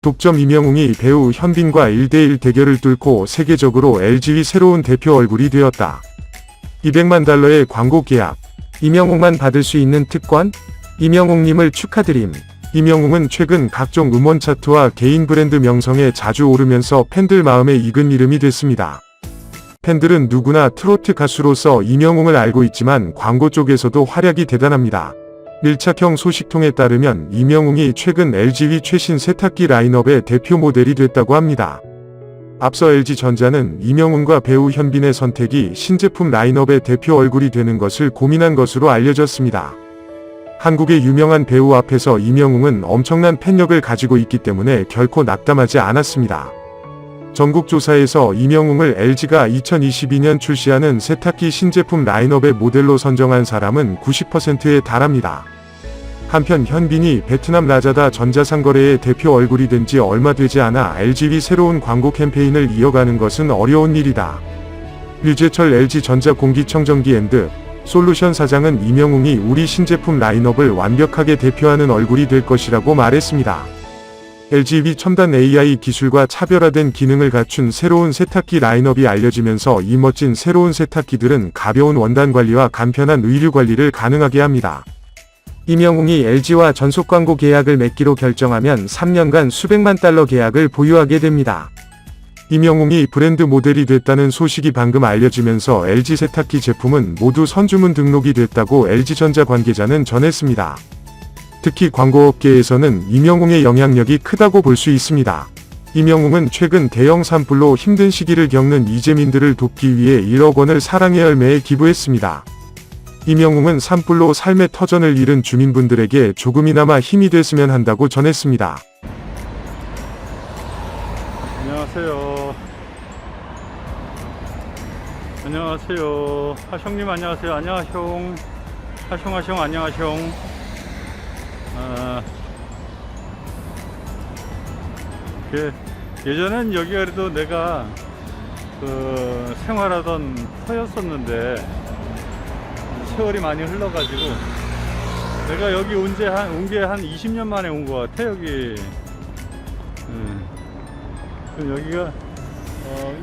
독점 임영웅이 배우 현빈과 1대1 대결을 뚫고 세계적으로 LG의 새로운 대표 얼굴이 되었다. 200만 달러의 광고 계약. 임영웅만 받을 수 있는 특권? 임영웅님을 축하드림. 임영웅은 최근 각종 음원 차트와 개인 브랜드 명성에 자주 오르면서 팬들 마음에 익은 이름이 됐습니다. 팬들은 누구나 트로트 가수로서 임영웅을 알고 있지만 광고 쪽에서도 활약이 대단합니다. 밀착형 소식통에 따르면 임영웅이 최근 LG위 최신 세탁기 라인업의 대표 모델이 됐다고 합니다. 앞서 LG전자는 임영웅과 배우 현빈의 선택이 신제품 라인업의 대표 얼굴이 되는 것을 고민한 것으로 알려졌습니다. 한국의 유명한 배우 앞에서 임영웅은 엄청난 팬력을 가지고 있기 때문에 결코 낙담하지 않았습니다. 전국조사에서 임영웅을 LG가 2022년 출시하는 세탁기 신제품 라인업의 모델로 선정한 사람은 90%에 달합니다. 한편 현빈이 베트남 라자다 전자상거래의 대표 얼굴이 된 지 얼마 되지 않아 LG위 새로운 광고 캠페인을 이어가는 것은 어려운 일이다. 류재철 LG전자 공기청정기 앤드 솔루션 사장은 임영웅이 우리 신제품 라인업을 완벽하게 대표하는 얼굴이 될 것이라고 말했습니다. LGV 첨단 AI 기술과 차별화된 기능을 갖춘 새로운 세탁기 라인업이 알려지면서 이 멋진 새로운 세탁기들은 가벼운 원단 관리와 간편한 의류 관리를 가능하게 합니다. 임영웅이 LG와 전속 광고 계약을 맺기로 결정하면 3년간 수백만 달러 계약을 보유하게 됩니다. 임영웅이 브랜드 모델이 됐다는 소식이 방금 알려지면서 LG 세탁기 제품은 모두 선주문 등록이 됐다고 LG전자 관계자는 전했습니다. 특히 광고업계에서는 임영웅의 영향력이 크다고 볼 수 있습니다. 임영웅은 최근 대형 산불로 힘든 시기를 겪는 이재민들을 돕기 위해 1억 원을 사랑의 열매에 기부했습니다. 임영웅은 산불로 삶의 터전을 잃은 주민분들에게 조금이나마 힘이 됐으면 한다고 전했습니다. 안녕하세요. 안녕하세요. 하숑님 안녕하세요. 안녕하숑. 하숑 하숑 안녕하숑. 아, 그 예전엔 여기가 그래도 내가 그 생활하던 터였었는데 세월이 많이 흘러가지고 내가 여기 온게 한 20년 만에 온 것 같아 여기. 음. 그럼 여기가 어,